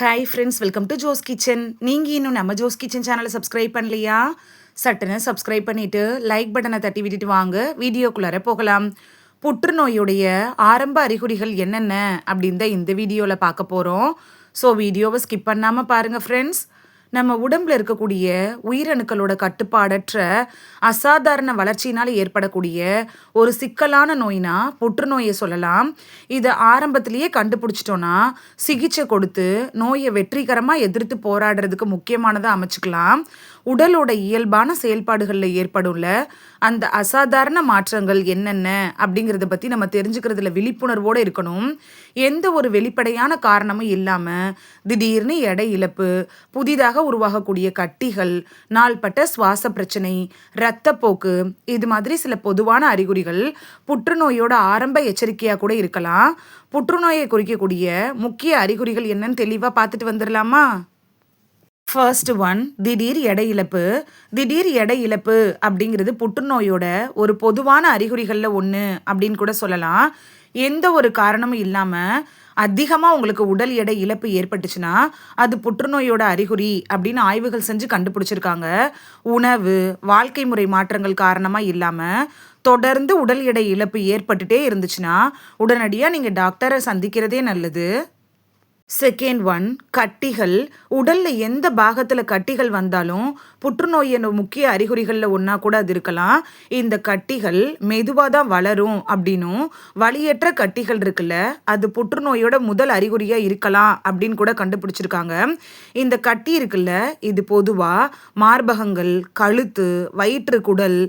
Hi friends welcome to Jo's kitchen நீங்கள் இன்னும் நம்ம ஜோஸ் கிச்சன் சேனலை சப்ஸ்கிரைப் பண்ணலையா? சட்டுன்னு சப்ஸ்கிரைப் பண்ணிவிட்டு லைக் பட்டனை தட்டி விட்டுட்டு வாங்க. வீடியோக்குள்ளார போகலாம். புற்றுநோயுடைய ஆரம்ப அறிகுறிகள் என்னென்ன? அப்படின்னு தான் இந்த வீடியோவில் பார்க்க போகிறோம் ஸோ வீடியோவை ஸ்கிப் பண்ணாமல் பாருங்கள் ஃப்ரெண்ட்ஸ் நம்ம உடம்புல இருக்கக்கூடிய உயிரணுக்களோட கட்டுப்பாடற்ற அசாதாரண வளர்ச்சியினால் ஏற்படக்கூடிய ஒரு சிக்கலான நோய்னா புற்றுநோயை சொல்லலாம். இதை ஆரம்பத்திலேயே கண்டுபிடிச்சிட்டோன்னா சிகிச்சை கொடுத்து நோயை வெற்றிகரமாக எதிர்த்து போராடுறதுக்கு முக்கியமானதாக அமைச்சுக்கலாம். உடலோட இயல்பான செயல்பாடுகளில் ஏற்படும்ல அந்த அசாதாரண மாற்றங்கள் என்னென்ன அப்படிங்கிறத பற்றி நம்ம தெரிஞ்சுக்கிறதுல விழிப்புணர்வோடு இருக்கணும். எந்த ஒரு வெளிப்படையான காரணமும் இல்லாமல் திடீர்னு எடை இழப்பு புதிதாக உருவாகக்கூடிய கட்டிகள் நாள்பட்ட சுவாச பிரச்சனை இரத்தப்போக்கு இது மாதிரி சில பொதுவான அறிகுறிகள் புற்றுநோயோட ஆரம்ப எச்சரிக்கையாக கூட இருக்கலாம். புற்றுநோயை குறிக்கக்கூடிய முக்கிய அறிகுறிகள் என்னன்னு தெளிவாக பார்த்துட்டு வந்துடலாமா? ஃபர்ஸ்ட் ஒன் திடீர் எடை இழப்பு திடீர் எடை இழப்பு அப்படிங்கிறது புற்றுநோயோட ஒரு பொதுவான அறிகுறிகளில் ஒன்று அப்படின்னு கூட சொல்லலாம். எந்த ஒரு காரணமும் இல்லாமல் அதிகமாக உங்களுக்கு உடல் எடை இழப்பு ஏற்பட்டுச்சுன்னா அது புற்றுநோயோட அறிகுறி அப்படின்னு ஆய்வுகள் செஞ்சு கண்டுபிடிச்சிருக்காங்க. உணவு வாழ்க்கை முறை மாற்றங்கள் காரணமாக இல்லாமல் தொடர்ந்து உடல் எடை இழப்பு ஏற்பட்டுட்டே இருந்துச்சுன்னா உடனடியாக நீங்கள் டாக்டரை சந்திக்கிறதே நல்லது. செகண்ட் ஒன் கட்டிகள். உடலில் எந்த பாகத்தில் கட்டிகள் வந்தாலும் புற்றுநோய் என்ற முக்கிய அறிகுறிகளில் ஒன்றா கூட அது இருக்கலாம். இந்த கட்டிகள் மெதுவாக தான் வளரும் அப்படின்னும் வழியற்ற கட்டிகள் இருக்குல்ல அது புற்றுநோயோட முதல் அறிகுறியாக இருக்கலாம் அப்படின்னு கூட கண்டுபிடிச்சிருக்காங்க. இந்த கட்டி இருக்குல்ல இது பொதுவாக மார்பகங்கள் கழுத்து வயிற்று குடல்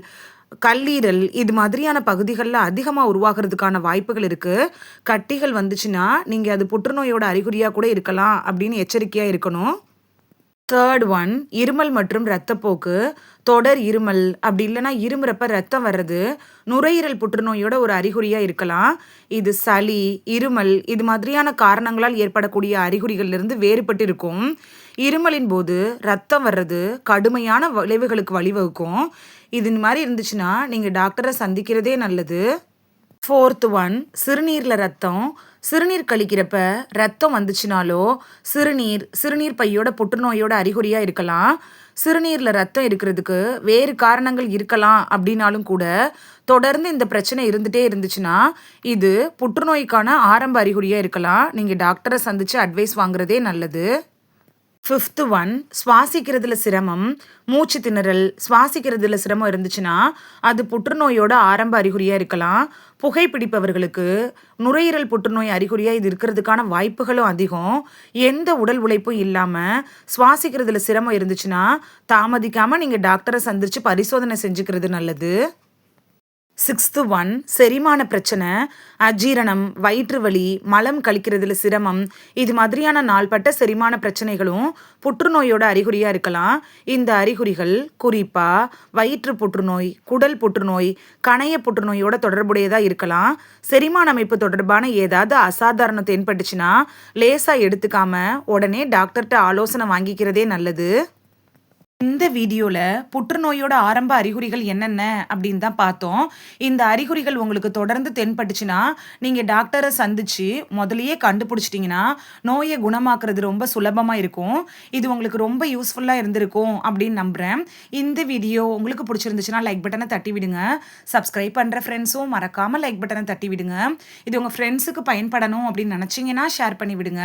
கல்லீரல் இது மாதிரியான பகுதிகளில் அதிகமாக உருவாகிறதுக்கான வாய்ப்புகள் இருக்குது கட்டிகள் வந்துச்சுன்னா நீங்கள் அது புற்றுநோயோட அறிகுறியாக கூட இருக்கலாம் அப்படின்னு எச்சரிக்கையாக இருக்கணும். தேர்ட் ஒன் இருமல் மற்றும் இரத்தப்போக்கு. தொடர் இருமல். அப்படி இல்லைன்னா இருமுறப்ப ரத்தம் வர்றது. நுரையீரல் புற்றுநோயோட ஒரு அறிகுறியாக இருக்கலாம். இது சளி இருமல் இது மாதிரியான காரணங்களால் ஏற்படக்கூடிய அறிகுறிகள்லேருந்து வேறுபட்டு இருக்கும் இருமலின் போது ரத்தம் வர்றது கடுமையான விளைவுகளுக்கு வழிவகுக்கும். இது மாதிரி இருந்துச்சுன்னா நீங்கள் டாக்டரை சந்திக்கிறதே நல்லது. ஃபோர்த் ஒன் சிறுநீரில் ரத்தம். சிறுநீர் கழிக்கிறப்ப ரத்தம் வந்துச்சுனாலோ சிறுநீர் சிறுநீர் பையோட புற்றுநோயோட அறிகுறியாக இருக்கலாம். சிறுநீரில் ரத்தம் இருக்கிறதுக்கு வேறு காரணங்கள் இருக்கலாம் அப்படின்னாலும் கூட தொடர்ந்து இந்த பிரச்சனை இருந்துகிட்டே இருந்துச்சுன்னா இது புற்றுநோய்க்கான ஆரம்ப அறிகுறியாக இருக்கலாம். நீங்கள் டாக்டரை சந்தித்து அட்வைஸ் வாங்குறதே நல்லது. ஃபிஃப்த்து ஒன் சுவாசிக்கிறதுல சிரமம் மூச்சு திணறல். சுவாசிக்கிறதுல சிரமம் இருந்துச்சுன்னா அது புற்றுநோயோட ஆரம்ப அறிகுறியாக இருக்கலாம். புகைப்பிடிப்பவர்களுக்கு நுரையீரல் புற்றுநோய் அறிகுறியாக இது இருக்கிறதுக்கான வாய்ப்புகளும் அதிகம். எந்த உடல் உழைப்பும் இல்லாமல் சுவாசிக்கிறதுல சிரமம் இருந்துச்சுன்னா தாமதிக்காமல் நீங்கள் டாக்டரை சந்தித்து பரிசோதனை செஞ்சுக்கிறது நல்லது. சிக்ஸ்த்து ஒன் செரிமான பிரச்சனை அஜீரணம் வயிற்று வலி மலம் கழிக்கிறதுல சிரமம் இது மாதிரியான நாள்பட்ட செரிமான பிரச்சனைகளும் புற்றுநோயோட அறிகுறியாக இருக்கலாம். இந்த அறிகுறிகள் குறிப்பாக வயிற்று புற்றுநோய் குடல் புற்றுநோய் கணைய புற்றுநோயோட தொடர்புடையதாக இருக்கலாம். செரிமான அமைப்பு தொடர்பான ஏதாவது அசாதாரணம் தென்பட்டுச்சுன்னா லேசாக எடுத்துக்காம உடனே டாக்டர்கிட்ட ஆலோசனை வாங்கிக்கிறதே நல்லது. இந்த வீடியோவில் புற்றுநோயோட ஆரம்ப அறிகுறிகள் என்னென்ன அப்படின்னு தான் பார்த்தோம். இந்த அறிகுறிகள் உங்களுக்கு தொடர்ந்து தென்பட்டுச்சுன்னா நீங்கள் டாக்டரை சந்திச்சு முதலையே கண்டுபிடிச்சிட்டிங்கன்னா நோயை குணமாக்குறது ரொம்ப சுலபமாக இருக்கும். இது உங்களுக்கு ரொம்ப யூஸ்ஃபுல்லாக இருந்திருக்கும் அப்படின்னு நம்புகிறேன் இந்த வீடியோ உங்களுக்கு பிடிச்சிருந்துச்சுன்னா லைக் பட்டனை தட்டி விடுங்க. சப்ஸ்கிரைப் பண்ணுற ஃப்ரெண்ட்ஸும் மறக்காமல் லைக் பட்டனை தட்டி விடுங்க. இது உங்கள் ஃப்ரெண்ட்ஸுக்கு பயன்படணும் அப்படின்னு நினச்சிங்கன்னா ஷேர் பண்ணி விடுங்க.